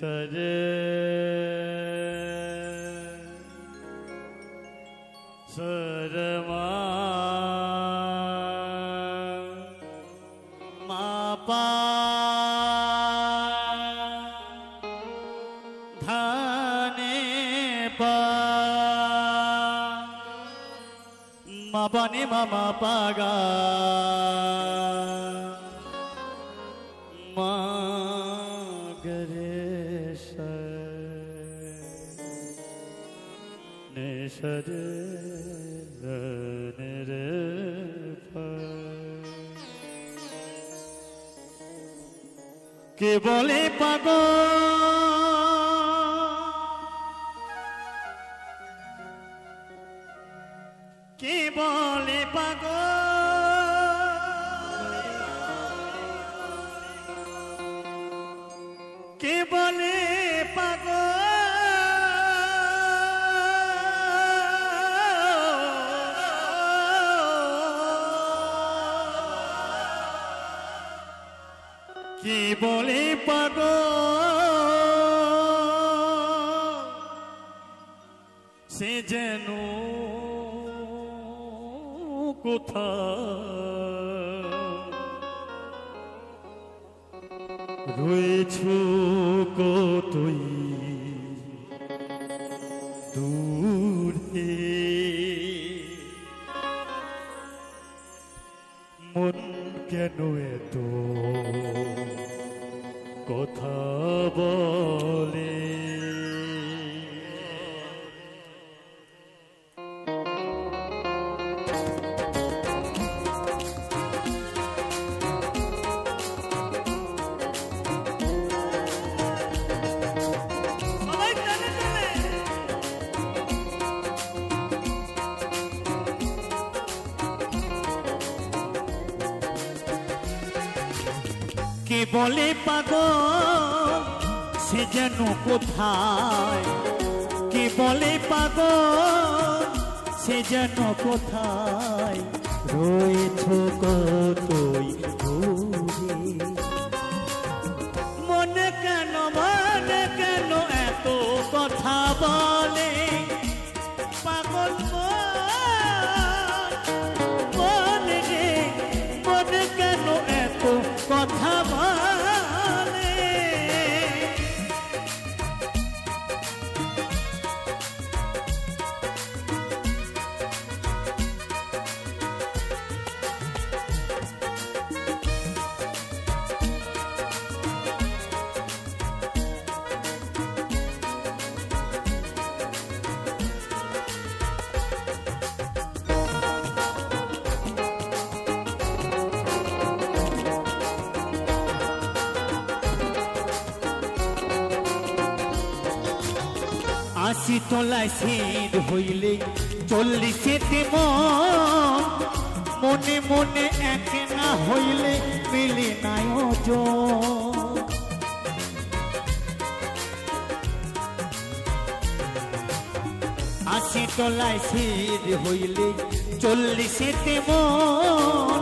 Sir Sarma मापा धाने पा मापा पागा রে কে বলে পাগল? কে বলে পাগল? কি বলে পাগ সে যেন কোথা রয়েছ কতই দূরে মন কেন এত? কথা বলে। কে বলে পাগল? সে যেন কোথায়? কে বলে পাগল? সে যেন কোথায়? রয়েছ কতই আশি তলায় সিঁড় হইলে চল্লিশেতে মন মনে মনে এক না হইলে মিলে নাই আশি তলায় সিঁড় হইলে চল্লিশেতে মন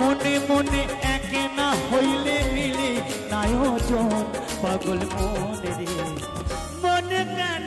মনে মনে এক না হইলে মিলে নাই পাগল মনে রে, মনে কেন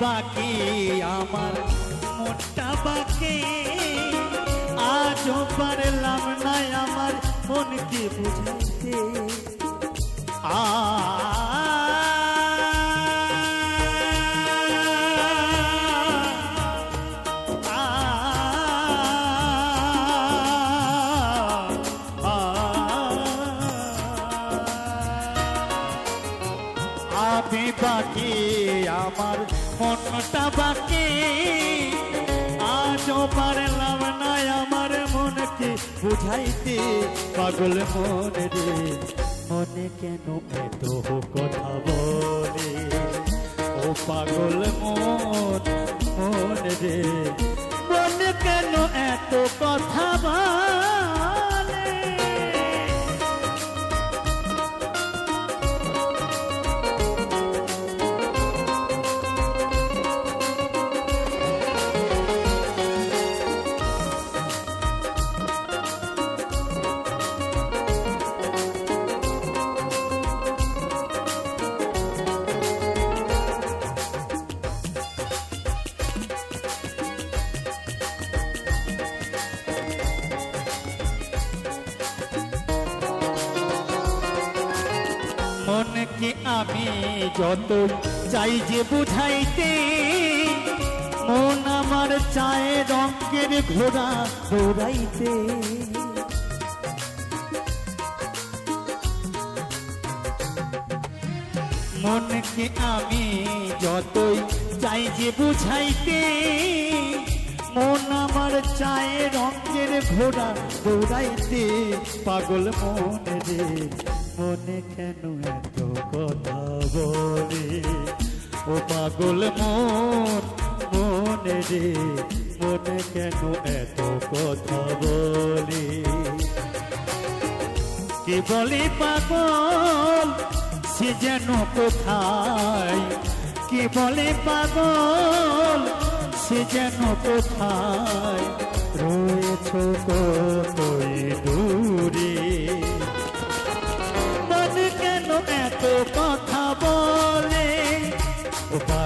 বাকি আমার মনটা বাকি। আজও পারলাম না আমার মনকে কি বুঝতে আ মনটা বাকি। আজও পারলাম না আমার মনকে বুঝাইতে। পাগল মনে রে, মনে কেন এত কথা বলে? ও পাগল মন মন রে, মনে কেন এত কথা বলে? মনকে আমি যত চাই যে বুঝাইতে, মন আমার চায় রঙের ঘোড়া দৌড়াইতে। মনকে আমি যতই চাই যে বুঝাইতে, মন আমার চায় রঙের ঘোড়া দৌড়াইতে। পাগল মন রে মনে কেন এত কথা বলে? ও পাগল মন, মনে রে, মনে কেন এত কথা বলে? কে বলে পাগল, সে যেন কোথায়? কে বলে পাগল, সে যেন কোথায়? রয়েছ কতই